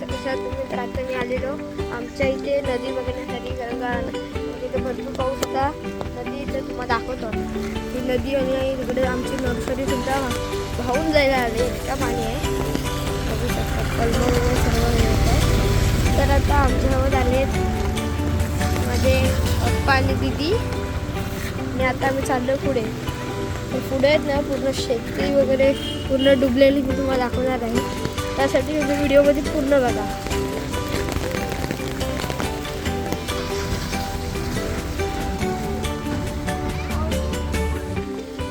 गाईस तुम्ही आलेलो. आमच्या इथे नदी बघण्यासाठी गंगा म्हणजे इथे भरपूर पाऊस होता. नदी इथं तुम्हाला दाखवतो. ही नदी आणि तिकडे आमची नर्सरी सुद्धा वाहून जायला आली. इतका पाणी आहे. बघू शकता कलम वगैरे सर्व मिळत आहे तर आता आमच्यासोबत आले माझे पप्पा आणि दिदी. आणि आता आम्ही चाललो पुढे. पुढे आहेत ना पूर्ण शेती वगैरे पूर्ण डुबलेली मी तुम्हाला दाखवणार आहे. त्यासाठी तुम्ही व्हिडिओमध्ये पूर्ण बघा.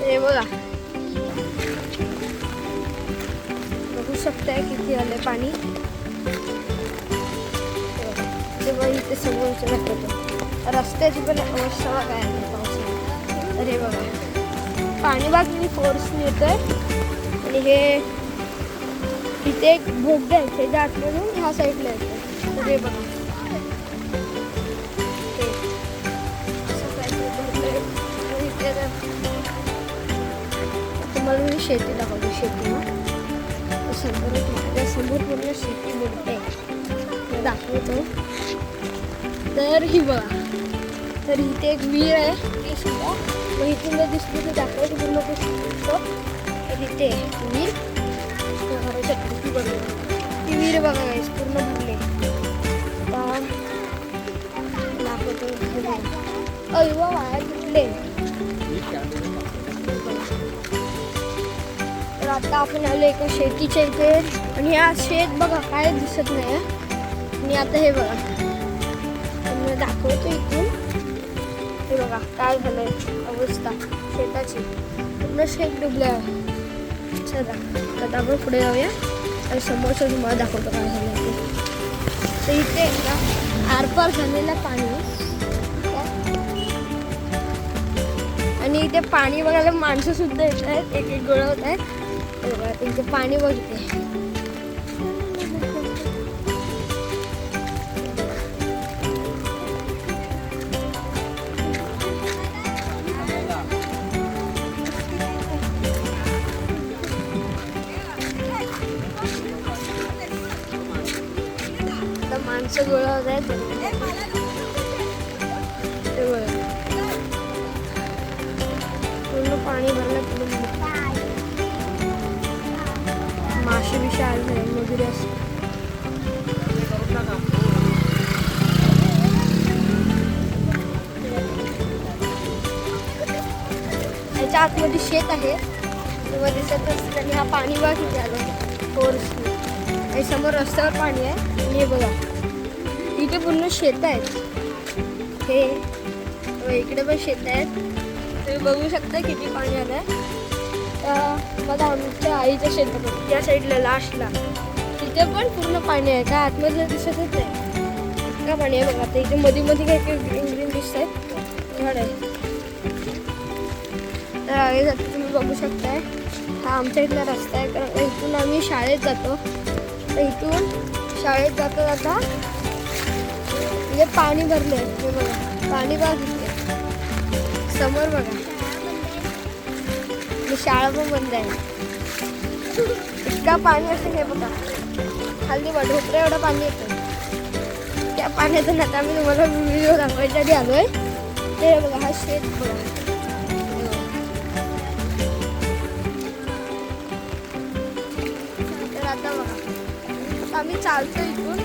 हे बघा. बघू शकताय किती आले पाणी. तेव्हा इथे समोरचं दाखवतो रस्त्याची पण अवस्था काय आहे पावसाळ्यात. अरे बघा. राणीबाग मी फोर्सने येतोय आणि हे इथे एक भोगदा आहे त्याच्या आतमधून ह्या साईडला येतं तर हे बघा. तुम्हाला मी शेती दाखवतो शेती समोर माझ्यासमोर पूर्ण शेती बोलते दाखवतो. तर ही बघा. तर इथे एक विहीर आहे. ती सुद्धा मग इथून जर दिसली तर दाखवायची पूर्ण ते दिसतो तर इथे आहे घराच्या टोपी बनवली ती विहीर बघा गाईस पूर्ण भरले. आता दाखवतो अयवा वाया कुठले तर आता आपण आलो एका शेतीच्या इथे. आणि हा शेत बघा काय दिसत नाही आणि आता हे बघा. दाखवतो इथून. हे बघा काय झालंय अवस्था. शेताची. पूर्ण शेत डुबले आहे. चला आता आपण पुढे जाऊया. आणि समोरचं तुम्हाला दाखवतो काय झालं ते. तर इथे ना आरपार झालेलं पाणी. आणि इथे पाणी बघायला माणसं सुद्धा येत आहेत. एक एक गोळा होत आहेत. बघा, इथे पाणी बघते. आता गोळा होत आहेत पूर्ण पाणी भरलं पूर्ण मासे बिशा आले नाही वगैरे असं याच्या आतमध्ये शेत आहे. तेव्हा दिसत असतं आणि हा पाणी बघा किती आलं फोर्स आणि समोर रस्त्यावर पाणी आहे. हे बघा. इथे पूर्ण शेत आहेत. हे इकडे पण शेत आहेत. तुम्ही बघू शकता किती पाणी आलं आहे तर मला आमच्या आईच्या शेतात त्या साईडला लास्टला. तिथे पण पूर्ण पाणी आहे. का आतमध्ये दिसतच नाही. इतका पाणी आहे बघा. आता इथे मध्ये मध्ये काही काही ग्रीन ग्रीन दिसत आहेत. झाड आहे तर आगे जाते तुम्ही बघू शकताय. हा आमच्या इथला रस्ता आहे. कारण इथून आम्ही शाळेत जातो. तर इथून शाळेत जाता जाता म्हणजे पाणी भरले हे बघा. पाणी बघा समोर बघा. मी शाळा पण बंद आहे. इतका पाणी असं हे बघा. खाली बघा एवढं पाणी येतं त्या पाण्यातून आता आम्ही तुम्हाला व्हिडिओ दाखवायसाठी आलो आहे ते बघा हा शेत बघा बघा. तर आता बघा. आम्ही चालतो इथून.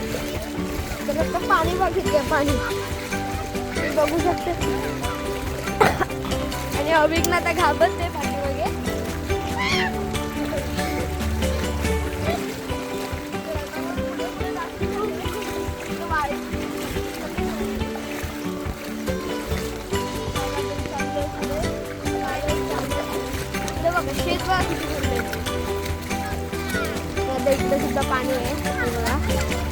तर आता पाणी बघितलं पाणी. तुम्ही बघू शकते. आणि अभिज्ञ आता घाबरते पाणी वगैरे. शेतवा बघा किती आता इकडे सुद्धा पाणी आहे. हे बघा.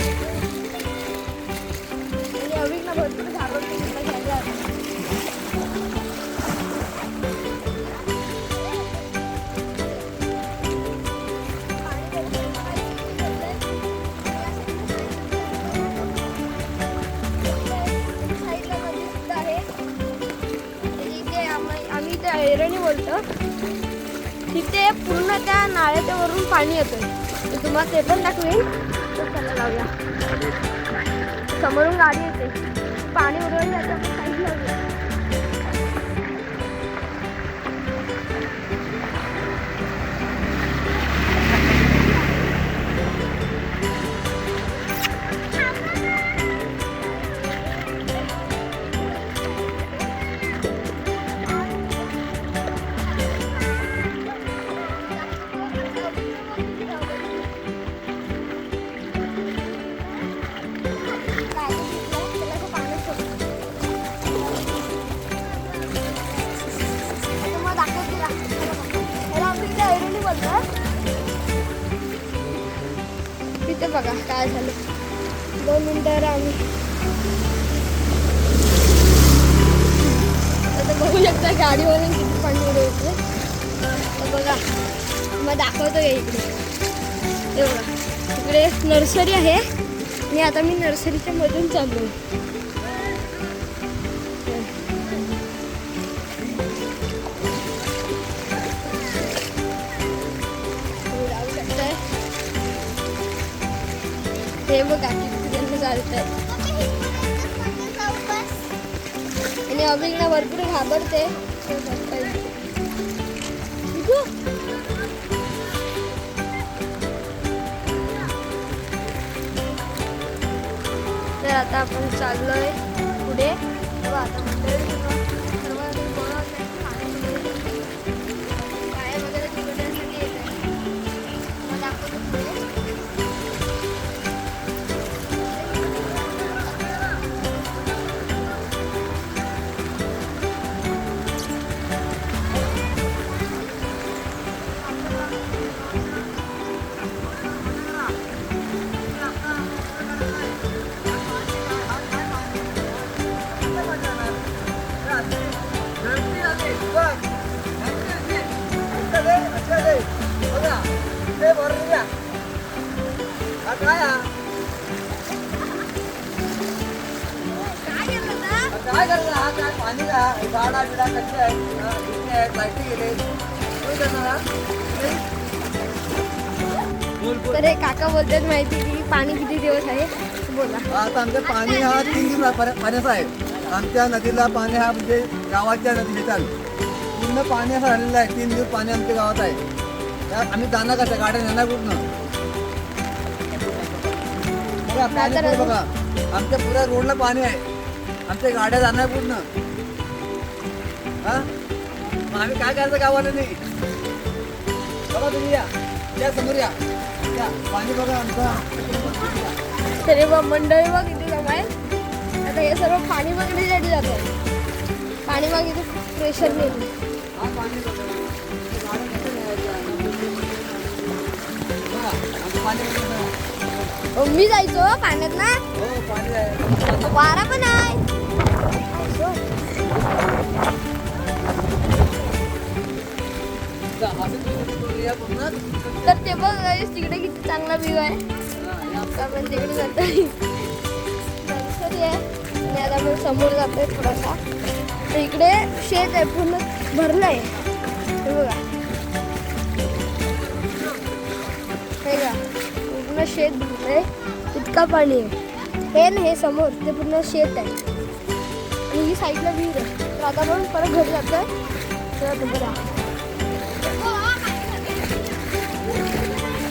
आम्ही इथे ऐरणी बोलतो तिथे पूर्ण त्या नाळ्याच्या वरून पाणी येतं मी तुम्हाला ते पण दाखवेन. तर त्याला लावूया समोरून गाडी येते. पाणी उडवून जातं आपण बघा काय झालं. दोन मिनिटावर आम्ही आता बघू शकता गाडीवरून किती पाणी होते तर बघा मग दाखवतो या इकडे. हे बघा इकडे नर्सरी आहे. आणि आता मी नर्सरीच्या मधून चाललो हे बघा किती जण चालत आणि अभिना भरपूर घाबरते. तर आता आपण चाललोय पुढे. आता काय केलं ना? काय करणार हा काय पाणी का झाडा बिडा कच्चे आहेत. इथे आहेत लाईटी गेले. काय करणार? बोल बोल. तर हे काका बोलतात माहिती की पाणी किती दिवस आहे? बोला. आता आमचं पाणी हा तीन दिवस पाण्याचा आहे. आमच्या नदीला पाणी हा म्हणजे गावाच्या नदीला चाल. पूर्ण पाणी असं झालेलं आहे. तीन दिवस पाणी आमच्या गावात आहे. त्यात आम्ही जाणार कसं गाड्या नेणार पूर्ण बघा पाणी पुढे बघा. आमच्या पुऱ्या रोडला पाणी आहे. आमच्या गाड्या जाणार पूर्ण हा? मग आम्ही काय करायचं गावाला नाही? बघा तुम्ही या. या समोर या. या. पाणी बघा आमचा. तरी बघ मंडळी बघ किती जमाय आता हे सर्व पाणी बघण्यासाठी जात आहे पाणी बघ इथे प्रेशर नाही मी जायचो पाण्यात ना. आहे वारा पण आहे. तर ते बघ तिकडे किती चांगला व्ह्यू आहे. आपण तिकडे जातोय. आहे आणि आता आपण समोर जातोय थोडासा. तर इकडे शेत आहे पूर्ण. भरलं आहे हे बघा. हे का पूर्ण शेत भरलंय. इतका पाणी आहे. हे ना हे समोर ते पूर्ण शेत आहे. आणि ही साईडला विहीर आहे. तर आता आपण परत घरी जातोय. तेव्हा तुम्हाला दाखवतो.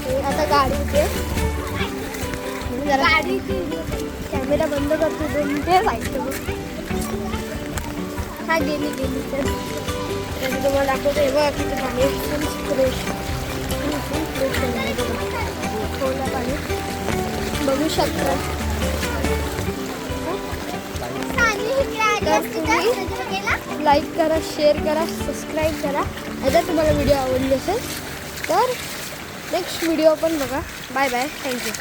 हे आता गाडी इथे कॅमेरा बंद करतो दोन ते ऐकतो हा गेली गेली. तर तर तुम्हाला दाखवतो हे बघा किती पाणी आहे. फुल फ्रेश फुल फ्रेश आहे बघा खोला पाणी बघू शकता. तर तुम्ही लाईक करा शेअर करा सबस्क्राईब करा. जर तुम्हाला व्हिडिओ आवडली असेल तर नेक्स्ट व्हिडिओ पण बघा. Bye bye thank you